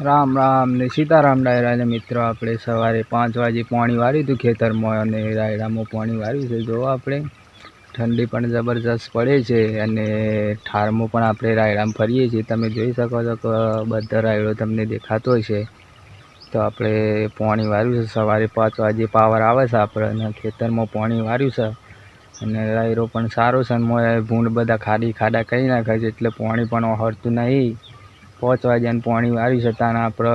રામ રામ ને સીતારામ ડાયરાને મિત્રો, આપણે સવારે પાંચ વાગે પાણી વાળ્યું હતું ખેતરમાં અને રાયડામાં પાણી વાળ્યું છે. જો આપણે ઠંડી પણ જબરજસ્ત પડે છે અને ઠારમાં પણ આપણે રાયડામાં ફરીએ છીએ. તમે જોઈ શકો છો કે બધા રાયડો તમને દેખાતો છે. તો આપણે પાણી વાળ્યું છે. સવારે પાંચ વાગે પાવર આવે છે આપણે અને ખેતરમાં પાણી વાળ્યું છે. અને રાયડો પણ સારો છે મોય ભૂંડ બધા ખાડી ખાડા કરી નાખે છે એટલે પાણી પણ ઓહળતું નહીં. પાંચ વાગ્યાને પાણી વાળ્યું છે તાને આપણે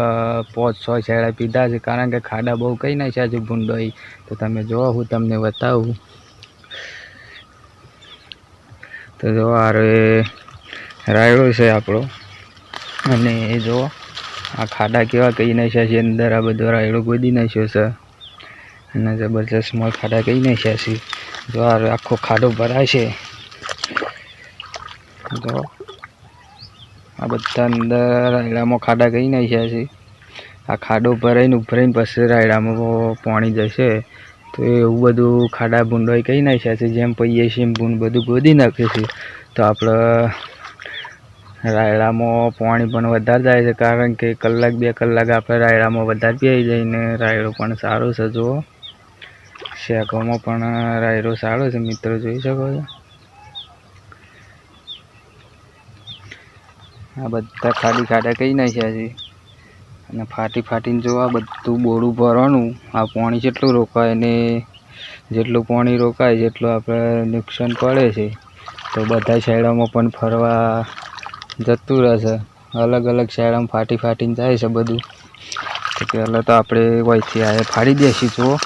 પાંચ, છ છેડા પીધા છે. કારણ કે ખાડા બહુ કંઈ નહીં છે ભૂંડોઈ તો તમે જુઓ, હું તમને બતાવું. તો જો આ રાયડો છે આપણો. અને એ જો આ ખાડા કેવા કહી નાખ્યા છે અંદર. આ બધો રાયડો ગોદી નાખ્યો છે. અને જબરજસ્ત મોલ ખાડા કહી નાખ્યા છે જો આ આખો ખાડો ભરાય છે. જો આ બધા અંદર રાયડામાં ખાડા કઈ નાખ્યા છે. આ ખાડો ભરાઈને ઉભરાઈને પછી રાયડામાં પાણી જશે. તો એવું બધું ખાડા ભૂંડોય કઈ નાખ્યા છે. જેમ પહીએ છીએ ભૂંડ બધું ગોદી નાખે છે. તો આપણે રાયડામાં પાણી પણ વધારે જાય છે. કારણ કે કલાક બે કલાક આપણે રાયડામાં વધારે પીઈ જઈને રાયડો પણ સારો છે, જુઓ. શેકોમાં પણ રાયડો સારો છે, મિત્રો, જોઈ શકો છો. આ બધા ખાડી ખાડા કહી નાખ્યા છે? અને ફાટી ફાટીને જો આ બધું બોરું ભરવાનું, આ પાણી જેટલું રોકાય ને જેટલું પાણી રોકાય, જેટલું આપણે નુકસાન પડે છે, તો બધા શહેરોમાં પણ ફરવા જતું રહેશે. અલગ અલગ શહેરોમાં ફાટી ફાટીને જાય છે બધું. તો પહેલાં તો આપણે વહીથી આ ફાડી દઈશું, જુઓ.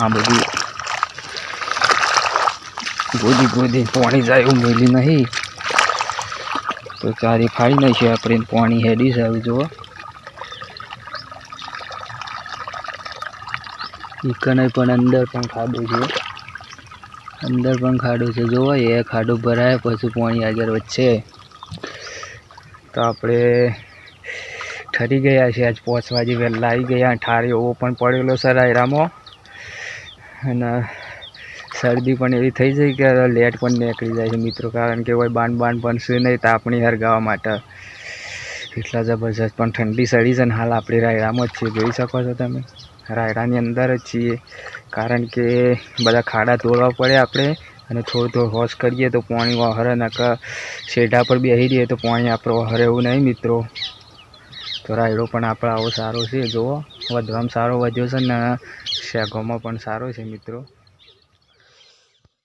આ બધું ગોદી ગોદી પાણી જાય એવું મેલી નહીં. તો ચારી ફાડી નાખીએ આપણે પાણી હેડી છે હવે જુઓ. ઈકને પણ અંદર પણ ખાડો છે. અંદર પણ ખાડો છે, જુઓ, એ ખાડો ભરાય પછી પાણી આગળ વચ્ચે તો આપણે ઠરી ગયા છે આજ પહોંચવા જે વહેલા આવી ગયા, ઠાર એવો પણ પડેલો સરાયરામાં અને શરદી પણ એવી થઈ જાય કે લેટ પણ નીકળી જાય છે મિત્રો. કારણ કે કોઈ બાન બાન પણ છે નહીં તાપણી હરગાવા માટે. એટલા જબરજસ્ત પણ ઠંડી સડી છે ને હાલ આપણે રાયડામાં જ છીએ. જોઈ શકો છો તમે? રાયડાની અંદર જ છીએ. કારણ કે બધા ખાડા તોડવા પડે આપણે અને થોડું થોડું હોશ કરીએ તો પાણી વહરે, નકર શેઢા પર બેસી રહીએ તો પાણી આપણે વહરે એવું નહીં મિત્રો. તો રાયડો પણ આપણે આવો સારો છે. જુઓ વધવામાં સારો વધ્યો છે ને શેગોમાં પણ સારો છે મિત્રો.